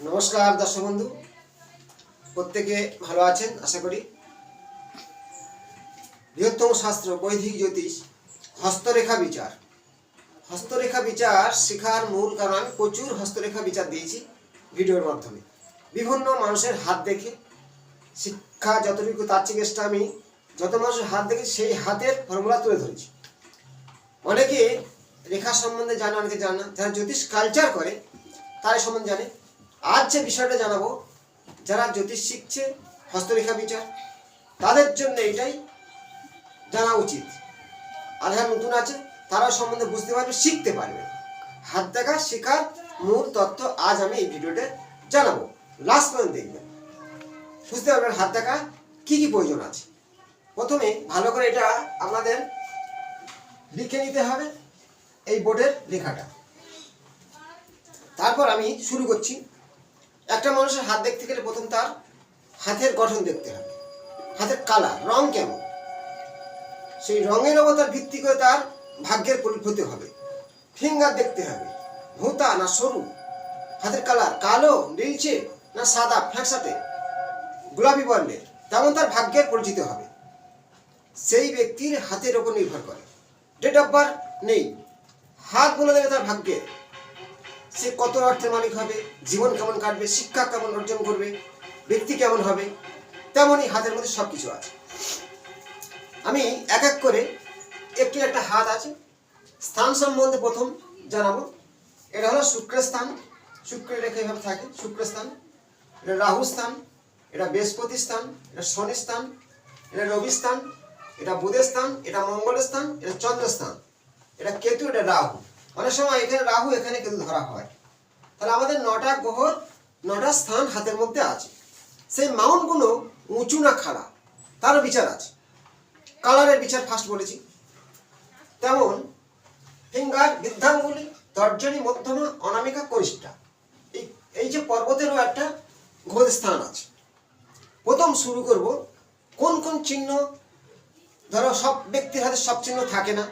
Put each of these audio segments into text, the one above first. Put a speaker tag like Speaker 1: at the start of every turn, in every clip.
Speaker 1: নমস্কার দর্শক বন্ধু। প্রত্যেকে ভালো আছেন, আশা করি। বৃহত্তম শাস্ত্র বৈদিক জ্যোতিষ, হস্তরেখা বিচার। হস্তরেখা বিচার শেখার মূল কারণ, প্রচুর হস্তরেখা বিচার দিয়েছি ভিডিওর মাধ্যমে। বিভিন্ন মানুষের হাত দেখে, শিক্ষা যতটুকু তার চেষ্টা আমি যত মানুষের হাত দেখে সেই হাতের ফর্মুলা তুলে ধরেছি। অনেকে রেখা সম্বন্ধে জানে, অনেকে জানে না। যারা জ্যোতিষ কালচার করে, তারা সম্বন্ধে জানে। আজ যে বিষয়টা জানাব, যারা জ্যোতিষ শিখছে, হস্তরেখা বিচার, তাদের জন্য এটাই জানা উচিত। আর যারা নতুন আছে তারা সম্বন্ধে বুঝতে পারবে, শিখতে পারবে। হাত দেখা, শেখার মূল তথ্য আজ আমি এই ভিডিওতে জানাব। লাস্ট পর্যন্ত দেখবেন। বুঝতে পারবেন হাত দেখা কি কি প্রয়োজন আছে। প্রথমে ভালো করে এটা আপনাদের লিখে নিতে হবে এই বোর্ডের লেখাটা। তারপর আমি শুরু করছি। একটা মানুষের হাত দেখতে গেলে প্রথম তার হাতের গঠন দেখতে হবে। হাতের কালার, রং কেমন? সেই রঙের ওপর তার ভিত্তি করে তার ভাগ্যের পরিণতি হবে। ফিঙ্গার দেখতে হবে। ভোঁতা না সরু? হাতের কালার কালো, নীলচে না সাদা ফ্যাঁকসাতে গোলাপি বর্ণের। তেমন তার ভাগ্যের পরিচিত হবে। সেই ব্যক্তির হাতের ওপর নির্ভর করে। ডেট অফ বার্থ নেই। হাত বলে দেবে তার ভাগ্যের সে কত অর্থের মালিক হবে, জীবন কেমন কাটবে, শিক্ষা কেমন অর্জন করবে, ব্যক্তি কেমন হবে, তেমনই হাতের মধ্যে সব কিছু আছে। আমি এক এক করে একটি একটা হাত আছে। স্থান সম্বন্ধে প্রথম জানাব। এটা হলো শুক্রের স্থান। শুক্রের রেখা এভাবে থাকে। শুক্রের স্থান, এটা রাহু স্থান, এটা বৃহস্পতি স্থান, এটা শনি স্থান, এটা রবি স্থান, এটা বুধের স্থান, এটা মঙ্গলের স্থান, এটা চন্দ্র স্থান, এটা কেতু, এটা রাহু। অনেক সময় এখানে রাহু, এখানে কিন্তু ধরা হয়। তাহলে আমাদের নটা গ্রহর নটা স্থান হাতের মধ্যে আছে। সেই মাউন্টগুলো উঁচু না খাড়া, তারও বিচার আছে। কালারের বিচার ফার্স্ট বলেছি। তেমন ফিঙ্গার, বৃদ্ধাঙ্গুলি তর্জনী মধ্যমা, অনামিকা, কনিষ্ঠা। এই এই যে পর্বতেরও একটা ঘোর স্থান আছে। প্রথম শুরু করব, কোন কোন চিহ্ন, ধরো সব ব্যক্তির হাতে সব চিহ্ন থাকে না।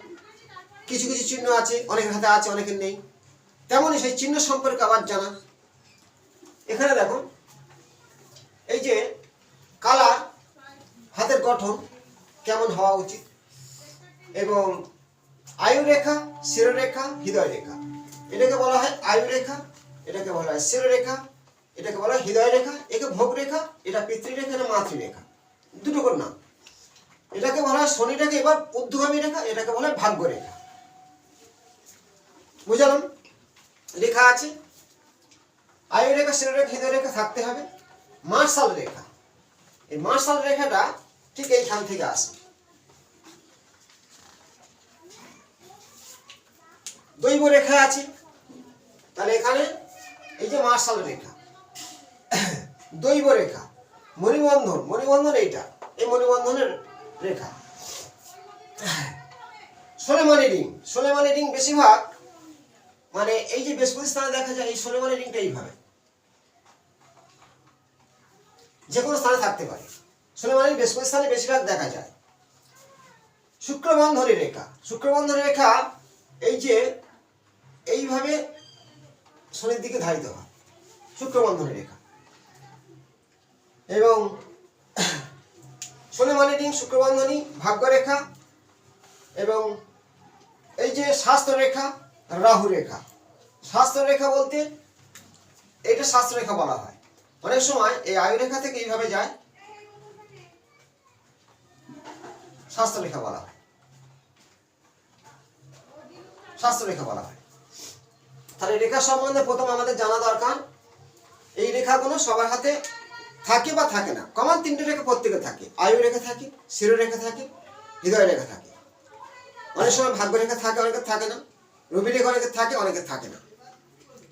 Speaker 1: কিছু কিছু চিহ্ন আছে, অনেকের হাতে আছে, অনেকের নেই। তেমনই সেই চিহ্ন সম্পর্কে আবার জানা। এখানে দেখো, এই যে কালার, হাতের গঠন কেমন হওয়া উচিত? এবং আয়ু রেখা শিরোরেখা হৃদয় রেখা এটাকে বলা হয় আয়ু রেখা এটাকে বলা হয় শিরোরেখা, এটাকে বলা হয় হৃদয় রেখা একে ভোগ রেখা এটা পিতৃরেখা, এটা মাতৃরেখা। দুটো নাম। এটাকে বলা হয় শনিটাকে এবার ঊর্ধ্বগামী রেখা, এটাকে বলা হয় ভাগ্য রেখা বুঝলাম রেখা আছে। আয়ু রেখা শিরোরেখা হৃদয় রেখা থাকতে হবে। মার্শাল রেখা। এই মার্শাল রেখাটা ঠিক এইখান থেকে আসে। দৈব রেখা আছে। তাহলে এখানে এই যে মার্শাল রেখা। দৈব রেখা। মণিবন্ধন। মণিবন্ধন এইটা। এই মণিবন্ধনের রেখা। সোলেমানি রিং। সোলেমানি রিং বেশিরভাগ মানে এই যে বৃহস্পতি স্থানে দেখা যায়, এই সোলেমানি রিংটা এইভাবে। যে কোনো স্থানে থাকতে পারে। সোলেমানি বৃহস্পতি স্থানে বেশিরভাগ দেখা যায়। শুক্রবন্ধনী রেখা। শুক্রবন্ধনী রেখা এই যে এইভাবে শনির দিকে ধারিত হয়। শুক্রবন্ধনী রেখা। এবং সোলেমানি রিং শুক্রবন্ধনী, ভাগ্যরেখা এবং এই যে স্বাস্থ্য রেখা রাহু রেখা স্বাস্থ্য রেখা বলতে এটা স্বাস্থ্য রেখা বলা হয়। অনেক সময় এই আয়ু রেখা থেকে এইভাবে যায় স্বাস্থ্য রেখা বলা হয়। স্বাস্থ্য রেখা বলা হয়। তাহলে রেখা সম্বন্ধে প্রথম আমাদের জানা দরকার, এই রেখাগুলো সবার হাতে থাকে বা থাকে না। কমন তিনটে রেখা প্রত্যেকে থাকে। আয়ু রেখা থাকে, শিরোরেখা থাকে হৃদয় রেখা থাকে। অনেক সময় ভাগ্য রেখা থাকে অনেকের থাকে না। রবি রেখা অনেকের থাকে অনেকের থাকে না।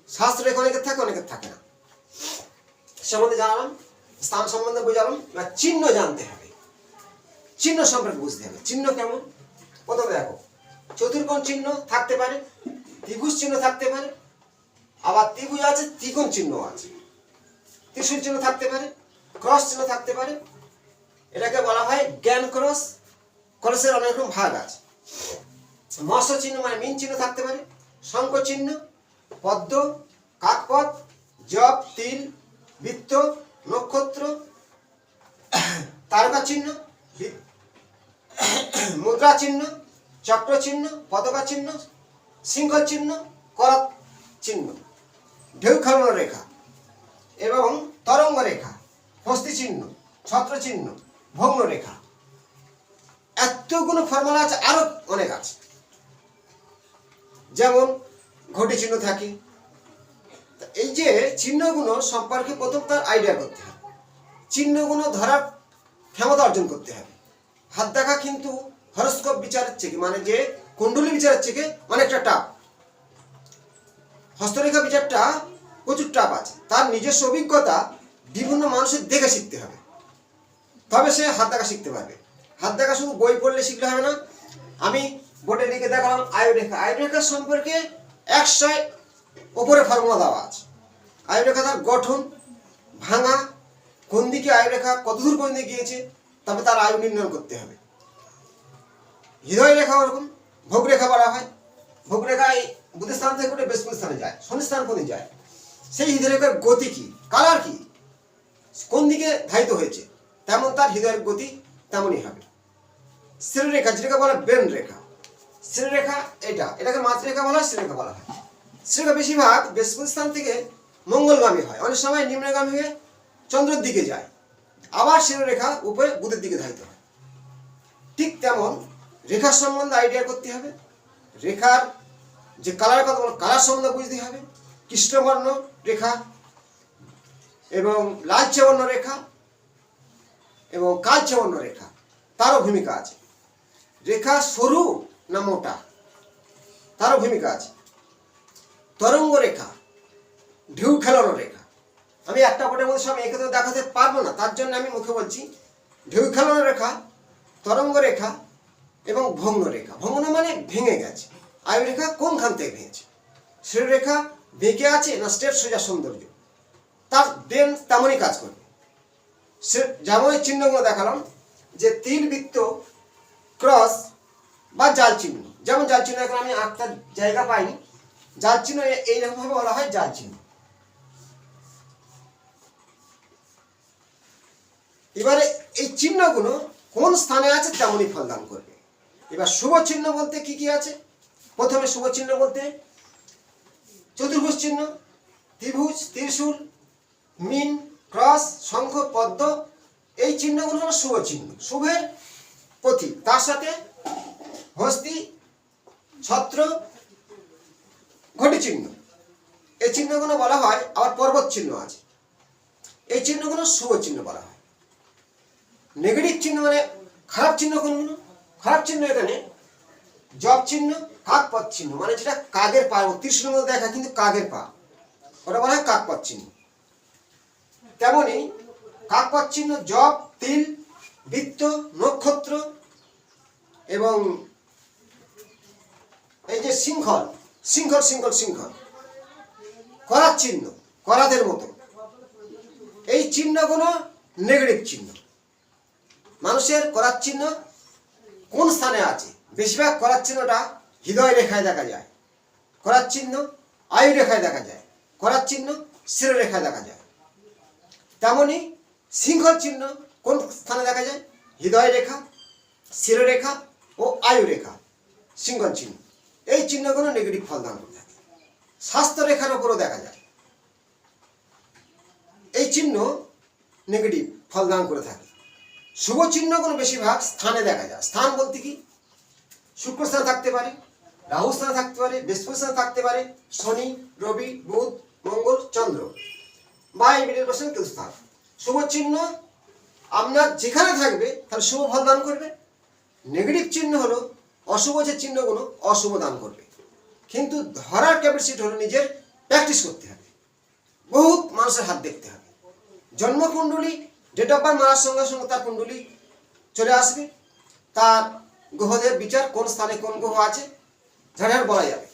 Speaker 1: শাস্ত্র রেখা অনেকের থাকে অনেকের থাকে না। সম্বন্ধে জানালাম, স্থান সম্বন্ধে বোঝালাম বা চিহ্ন জানতে হবে। চিহ্ন সম্পর্কে বুঝতে হবে। চিহ্ন কেমন? প্রথমে দেখো, চতুর্কোণ চিহ্ন থাকতে পারে, ত্রিভুজ চিহ্ন থাকতে পারে, আবার ত্রিভুজ আছে, ত্রিকোণ চিহ্ন আছে। ত্রিশূল চিহ্ন থাকতে পারে, ক্রস চিহ্ন থাকতে পারে। এটাকে বলা হয় জ্ঞান ক্রস। ক্রসের অনেক রকম ভাগ আছে। মৎস্য চিহ্ন মানে মিন চিহ্ন থাকতে পারে। শঙ্খ চিহ্ন পদ্ম, কাকপথ, জপ, তিল, বৃত্ত, নক্ষত্র তারকা চিহ্ন মুদ্রা চিহ্ন চক্র চিহ্ন পতাকা চিহ্ন সিংহ চিহ্ন করাত চিহ্ন ঢেউ খেলানো রেখা এবং তরঙ্গ রেখা হস্তি চিহ্ন ছত্র চিহ্ন ভগ্ন রেখা এতগুলো ফর্মুলা আছে, আরও অনেক আছে। যেমন ঘটি চিহ্ন থাকে। এই যে চিহ্নগুলো সম্পর্কে প্রথম তার আইডিয়া করতে হবে। চিহ্নগুলো ধরার ক্ষমতা অর্জন করতে হবে। হাত দেখা কিন্তু হরস্কোপ বিচারের থেকে মানে যে কুণ্ডলী বিচারের থেকে অনেকটা টাপ। হস্তরেখা বিচারটা প্রচুর টাপ আছে। তার নিজস্ব অভিজ্ঞতা বিভিন্ন মানুষের দেখে শিখতে হবে। তবে সে হাত দেখা শিখতে পারবে। হাত দেখা শুধু বই পড়লে শিখলে হবে না। আমি বোর্ডে লিখে দেখালাম আয়ুরেখা। আয়ুরেখা সম্পর্কে একশোয় ওপরে ফর্মুলা দেওয়া আছে। আয়ুরেখা তার গঠন ভাঙা, কোন দিকে আয়ুরেখা, কতদূর পর্যন্ত গিয়েছে, তবে তার আয়ু নির্ণয় করতে হবে। হৃদয় রেখা ওরকম, ভোগরেখা বলা হয়। ভোগ রেখা এই বুধের স্থান থেকে উঠে বৃহস্পতি স্থানে যায় শনি স্থান পর্যন্ত যায়। সেই হৃদয় রেখার গতি কি? কালার কি? কোন দিকে ধাবিত হয়েছে? তেমন তার হৃদয়ের গতি তেমনই হবে। শ্রীরেখা যেটাকে বলা ব্রেন রেখা শ্রীরেখা এটা, এটাকে মাতৃরেখা বলা হয় শ্রীরেখা বলা হয়। শ্রীরেখা বেশিরভাগ বৃহস্পতি স্থান থেকে মঙ্গলগামী হয়। অনেক সময় নিম্নগামী হয়ে চন্দ্রের দিকে যায়। আবার শ্রীরেখা উপরে বুধের দিকে ধারিত হয়। ঠিক তেমন রেখার সম্বন্ধে আইডিয়া করতে হবে। রেখার যে কালার কথা বলো কালার সম্বন্ধে বুঝতে হবে। কৃষ্ণবর্ণ রেখা এবং লালচে বর্ণ রেখা এবং কালচে বর্ণ রেখা, তারও ভূমিকা আছে। রেখা সরু না মোটা? তারও ভূমিকা আছে। তরঙ্গ রেখা ঢেউ খেলানো রেখা। আমি একটা বোর্ডের মধ্যে সব একে তো দেখাতে পারব না, তার জন্য আমি মুখে বলছি, ঢেউ খেলানো রেখা তরঙ্গ রেখা এবং ভগ্ন রেখা ভগ্ন মানে ভেঙে গেছে। আয়ু রেখা কোনখান থেকে ভেঙেছে? সে রেখা বেঁকে আছে না স্টেট সোজা সৌন্দর্য? তার ব্রেন তেমনই কাজ করবে। সে যেমন চিহ্নগুলো দেখালাম, যে তিন বৃত্ত ক্রস বা জাল চিহ্ন। যেমন জাল চিহ্ন এখন আমি আঁকতার জায়গা পাইনি। জাল চিহ্ন এইরকমভাবে বলা হয় জাল চিহ্ন। এবারে এই চিহ্নগুলো কোন স্থানে আছে তেমনই ফলদান করবে। এবার শুভ চিহ্ন বলতে কি কি আছে? প্রথমে শুভ চিহ্ন বলতে চতুর্ভুজ চিহ্ন, ত্রিভুজ, ত্রিশূল, মিন, ক্রস, শঙ্খ, পদ্ম, এই চিহ্নগুলো হলো শুভ চিহ্ন। শুভের প্রতীক। তার সাথে হস্তি, ছত্র ঘটি চিহ্ন এই চিহ্নগুলো বলা হয়, আবার পর্বত চিহ্ন আছে। এই চিহ্নগুলো শুভ চিহ্ন বলা হয়। নেগেটিভ চিহ্ন মানে খারাপ চিহ্ন কোনগুলো? খারাপ চিহ্ন এখানে জব চিহ্ন কাক পথ চিহ্ন। মানে যেটা কাকের পা ত্রিশুলের মধ্যে দেখা, কিন্তু কাকের পা। ওটা বলা হয় কাক পথ চিহ্ন। তেমনি কাক পথ চিহ্ন জব, তিল, বৃত্ত, নক্ষত্র এবং এই যে শৃঙ্খল শৃঙ্খল শৃঙ্খল শৃঙ্খল। করার চিহ্ন, করাদের মতো। এই চিহ্নগুলো নেগেটিভ চিহ্ন। মানুষের করার চিহ্ন কোন স্থানে আছে? বেশিরভাগ করার চিহ্নটা হৃদয় রেখায় দেখা যায়। করার চিহ্ন আয়ু রেখায় দেখা যায়। করার চিহ্ন শিরোরেখায় দেখা যায়। তেমনি সিংহর চিহ্ন কোন স্থানে দেখা যায়? হৃদয় রেখা শিরোরেখা ও আয়ু রেখা। সিংহর চিহ্ন। এই চিহ্নগুলো নেগেটিভ ফল দান করে থাকে। স্বাস্থ্য রেখার ওপরও দেখা যায়। এই চিহ্ন নেগেটিভ ফল দান করে থাকে। শুভ চিহ্নগুলো বেশিরভাগ স্থানে দেখা যায়। স্থান বলতে কি? শুক্র স্থানে থাকতে পারে, রাহু স্থানে থাকতে পারে, বৃহস্পতি স্থানে থাকতে পারে, শনি, রবি, বুধ, মঙ্গল, চন্দ্র। বা এই মিডিল পার্সেন্ট কেউ স্থান। শুভ চিহ্ন আপনার যেখানে থাকবে তাহলে শুভ ফল দান করবে। নেগেটিভ চিহ্ন হলো অশুভ যে চিহ্নগুলো অশুভ দান করবে। কিন্তু ধরার ক্যাপাসিটি হলো নিজের প্র্যাকটিস করতে হবে। বহুত মানুষের হাত দেখতে হবে। জন্মকুণ্ডলী ডেট অফ বার্থ মারার সঙ্গে সঙ্গে তার কুণ্ডলী চলে আসবে। তার গ্রহদের বিচার কোন স্থানে কোন গ্রহ আছে ঝাড়ার বলা যাবে।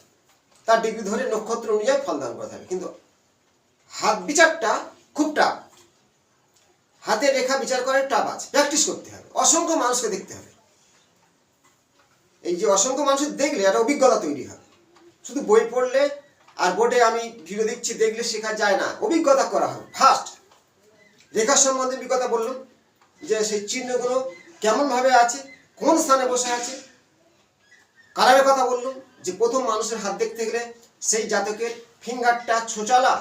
Speaker 1: তার ডিগ্রি ধরে নক্ষত্র অনুযায়ী ফলদান করা হবে কিন্তু হাত বিচারটা খুব টাফ হাতে রেখা বিচার করার টাফ আছে। প্র্যাকটিস করতে হবে। অসংখ্য মানুষকে দেখতে হবে। এই যে অসংখ্য মানুষের দেখলে একটা অভিজ্ঞতা তৈরি হয়। শুধু বই পড়লে আর বোর্ডে আমি ভিডিও দিচ্ছি, দেখলে শেখা যায় না। অভিজ্ঞতা করা হয়। ফার্স্ট রেখা সম্বন্ধে অভিজ্ঞতা বললাম, যে সেই চিহ্নগুলো কেমনভাবে আছে, কোন স্থানে বসে আছে। কালারের কথা বললাম, যে প্রথম মানুষের হাত দেখতে গেলে সেই জাতকের ফিঙ্গারটা ছোচালা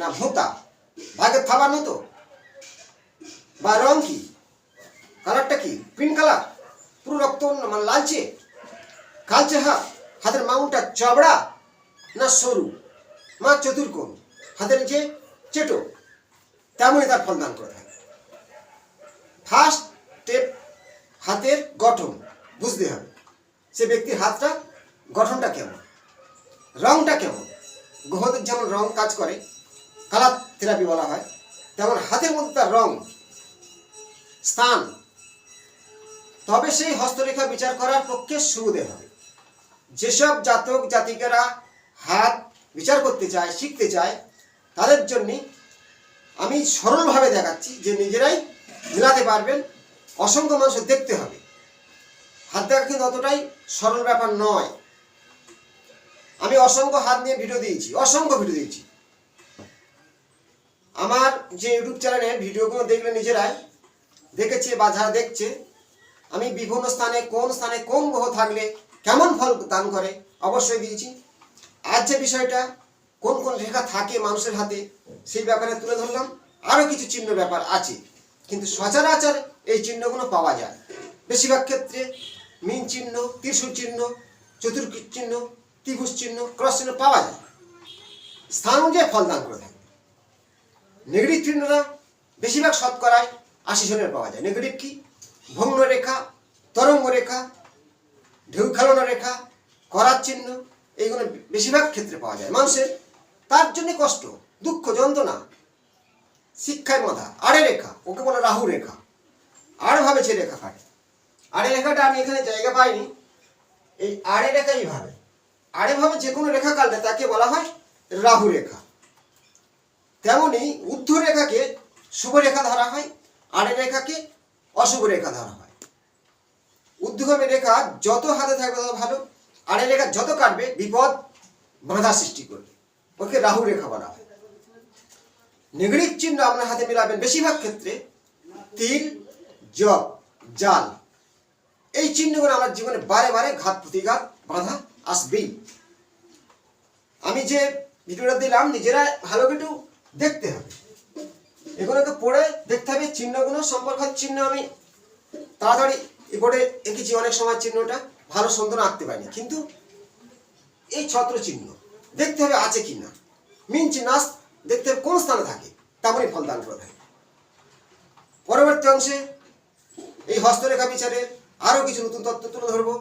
Speaker 1: না ভোঁতা? ভাগের থাবার মতো বা রং কি? কালারটা কি? পিঙ্ক কালার পুরো রক্ত মানে লালচে? কালচে হাত, হাতের মাউনটা চবড়া না সরু? মা চতুর্কোণ হাতের নিচে চেটো। তেমনই তার ফলদান করে থাকে। ফার্স্ট স্টেপ হাতের গঠন। বুঝতে হবে সে ব্যক্তির হাতটা, গঠনটা কেমন? রংটা কেমন? গ্রহদের যেমন রং কাজ করে, কালার থেরাপি বলা হয়, তেমন হাতের মধ্যে তার রং, স্থান। তবে সেই হস্তরেখা বিচার করার পক্ষে সুবিধে হবে। যেসব জাতক জাতিকেরা হাত বিচার করতে চায়, শিখতে চায়, তাদের জন্যে আমি সরলভাবে দেখাচ্ছি যে নিজেরাই মিলাতে পারবেন, অসংখ্য মানুষের দেখতে হবে। হাত দেখা কিন্তু অতটাই সরল ব্যাপার নয়। আমি অসংখ্য হাত নিয়ে ভিডিও দিয়েছি, অসংখ্য ভিডিও দিয়েছি। আমার যে ইউটিউব চ্যানেলে ভিডিওগুলো দেখলে নিজেরাই দেখেছে বা যারা দেখছে, আমি বিভিন্ন স্থানে কোন স্থানে কোন গ্রহ থাকলে কেমন ফল দান করে? অবশ্যই দিয়েছি। আজ যে বিষয়টা, কোন কোন রেখা থাকে মানুষের হাতে, সেই ব্যাপারে তুলে ধরলাম। আরও কিছু চিহ্ন ব্যাপার আছে। কিন্তু সচরাচর এই চিহ্নগুলো পাওয়া যায়। বেশিরভাগ ক্ষেত্রে মিন চিহ্ন, ত্রিশূল চিহ্ন চতুর্ক চিহ্ন, ত্রিভুজ চিহ্ন, ক্রস চিহ্ন পাওয়া যায়। স্থান অনুযায়ী ফল দান করে থাকে। নেগেটিভ চিহ্নরা বেশিরভাগ শতকরায় আশি জনের পাওয়া যায়। নেগেটিভ কি? ভগ্ন রেখা তরঙ্গ রেখা ঢেউ খেলানো রেখা, করার চিহ্ন, এইগুলো বেশিরভাগ ক্ষেত্রে পাওয়া যায়। মানুষের তার জন্য কষ্ট, দুঃখ, যন্ত্রণা, শিক্ষার মাথা আড়ে রেখা, ওকে বলে রাহু রেখা। আড় ভাবে যে রেখা কাটে আড়ে রেখাটা আমি এখানে জায়গা পাইনি। এই আড়ে রেখা এইভাবে আড়ে ভাবে যে কোনো রেখা কাটলে তাকে বলা হয় রাহু রেখা। তেমনি ঊর্ধ্ব রেখাকে শুভ রেখা ধরা হয়, আড়ে রেখাকে অশুভ রেখা ধরা হয়। ঊর্ধ্বগামী রেখা যত হাতে থাকবে তত ভালো। আর এই রেখা যত কাটবে, বিপদ বাধা সৃষ্টি করবে। ওকে রাহু রেখা বলা হয়। নেগেটিভ চিহ্ন আপনার হাতে মিলাবেন বেশিরভাগ ক্ষেত্রে তিল, জব, জাল। এই চিহ্নগুলো আমার জীবনে বারে বারে ঘাত প্রতিঘাত বাধা আসবেই। আমি যে ভিডিওটা দিলাম, নিজেরা ভালো একটু দেখতে হবে। এগুলোকে পড়ে দেখতে হবে। চিহ্নগুলো সম্পর্ক চিহ্ন আমি তাড়াতাড়ি বোর্ডে এঁকেছি অনেক সময় চিহ্নটা, ভালো সুন্দর আঁকতে পারিনি। কিন্তু এই ছত্র চিহ্ন দেখতে হবে আছে কি না মিন চিহ্ন দেখতে হবে কোন স্থানে থাকে তেমনই ফল দান করে থাকে পরবর্তী অংশে, এই হস্তরেখা বিচারে আরও কিছু নতুন তথ্য তুলে ধরবো।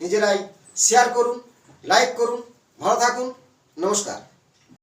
Speaker 1: নিজেরাই শেয়ার করুন লাইক করুন, ভালো থাকুন, নমস্কার।